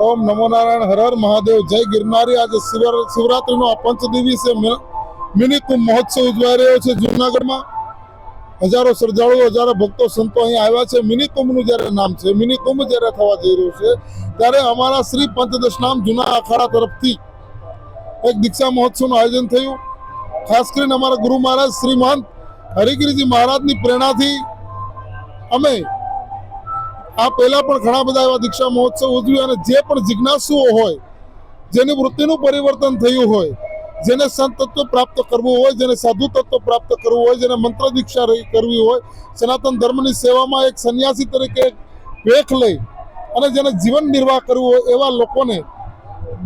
ઓમ નમો નારાયણ, હર હર મહાદેવ, જય ગિરનારી. આજે શિવર- શિવરાત્રીનો આ પંચદિવસીય મિ- મિની મહોત્સવ ઉજવાઈ રહ્યો છે જૂનાગઢમાં. હજારો શ્રદ્ધાળુઓ, હજારો ભક્તો, સંતો અહીં આવ્યા છે. મિની કુંભનું જ્યારે નામ છે મિની કુંભ જ્યારે થવા જઈ રહ્યું છે, ત્યારે અમારા શ્રી પંચદશ નામ જૂના અખાડા તરફથી એક દીક્ષા મહોત્સવનું આયોજન થયું. ખાસ કરીને અમારા ગુરુ મહારાજ શ્રીમંત હરિગીરીજી મહારાજની પ્રેરણાથી અમે આ પહેલા પણ ઘણા બધા એવા દીક્ષા મહોત્સવ ઉજવ્યા અને જે પણ જિજ્ઞાસુઓ હોય, જેની વૃત્તિનું પરિવર્તન થયું હોય, જેને સંત તત્વ પ્રાપ્ત કરવું હોય, જેને સાધુ તત્વ પ્રાપ્ત કરવું હોય, જેને મંત્ર દીક્ષા કરવી હોય, સનાતન ધર્મની સેવામાં એક સંન્યાસી તરીકે વેખ લઈ અને જેને જીવન નિર્વાહ કરવું હોય, એવા લોકોને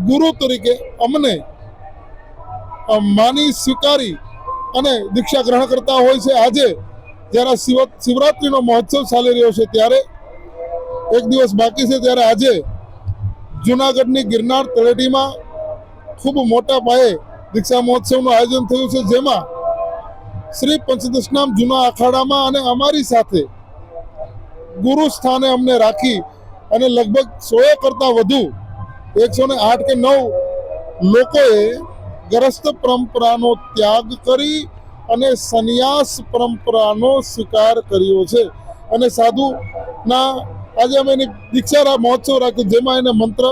ગુરુ તરીકે અમને માની સ્વીકારી અને દીક્ષા ગ્રહણ કરતા હોય છે. આજે જ્યારે શિવ, શિવરાત્રિનો મહોત્સવ ચાલી રહ્યો છે, ત્યારે એક દિવસ બાકી છે ત્યારે આજે જુનાગઢની ગિરનાર તળેટીમાં ખૂબ મોટા પાયે દીક્ષા મહોત્સવનું આયોજન થયું છે, જેમાં શ્રી પંચદશનામ જૂના અખાડામાં અને અમારી સાથે ગુરુ સ્થાને અમને રાખી અને લગભગ સોએ કરતાં વધુ એકસો ને આઠ કે નવ લોકોએ ગ્રસ્ત પરંપરાનો ત્યાગ કરી અને સંન્યાસ પરંપરાનો સ્વીકાર કર્યો છે. અને સાધુના આજે અમે એની દીક્ષા મહોત્સવ રાખ્યો, જેમાં એને મંત્ર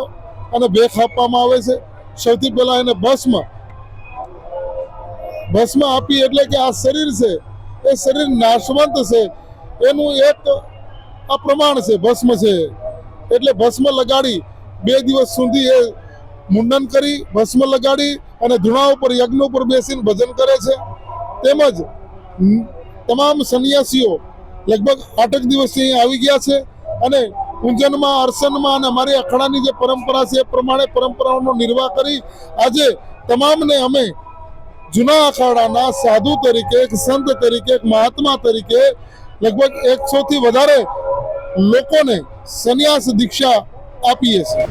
અને ભેખ આપવામાં આવે છે. સૌથી પહેલા એને ભસ્મ. ભસ્મ આપી એટલે કે આ શરીર છે, એ શરીર નાશવંત છે. એનું એક આ પ્રમાણ છે, ભસ્મ છે. એટલે ભસ્મ લગાડી બે દિવસ સુધી એ મુંડન કરી, ભસ્મ લગાડી અને ધૂણા ઉપર, યજ્ઞ ઉપર બેસીને ભજન કરે છે. તેમજ તમામ સંન્યાસીઓ લગભગ આઠક દિવસથી આવી ગયા છે. અને પૂંજનમાં, અર્ચનમાં અને અમારી અખાડાની જે પરંપરા છે એ પ્રમાણે પરંપરાઓનો નિર્વાહ કરી આજે તમામને અમે જૂના અખાડાના સાધુ તરીકે, એક સંત તરીકે, એક મહાત્મા તરીકે લગભગ એકસો થી વધારે લોકોને સંન્યાસ દીક્ષા આપીએ છીએ.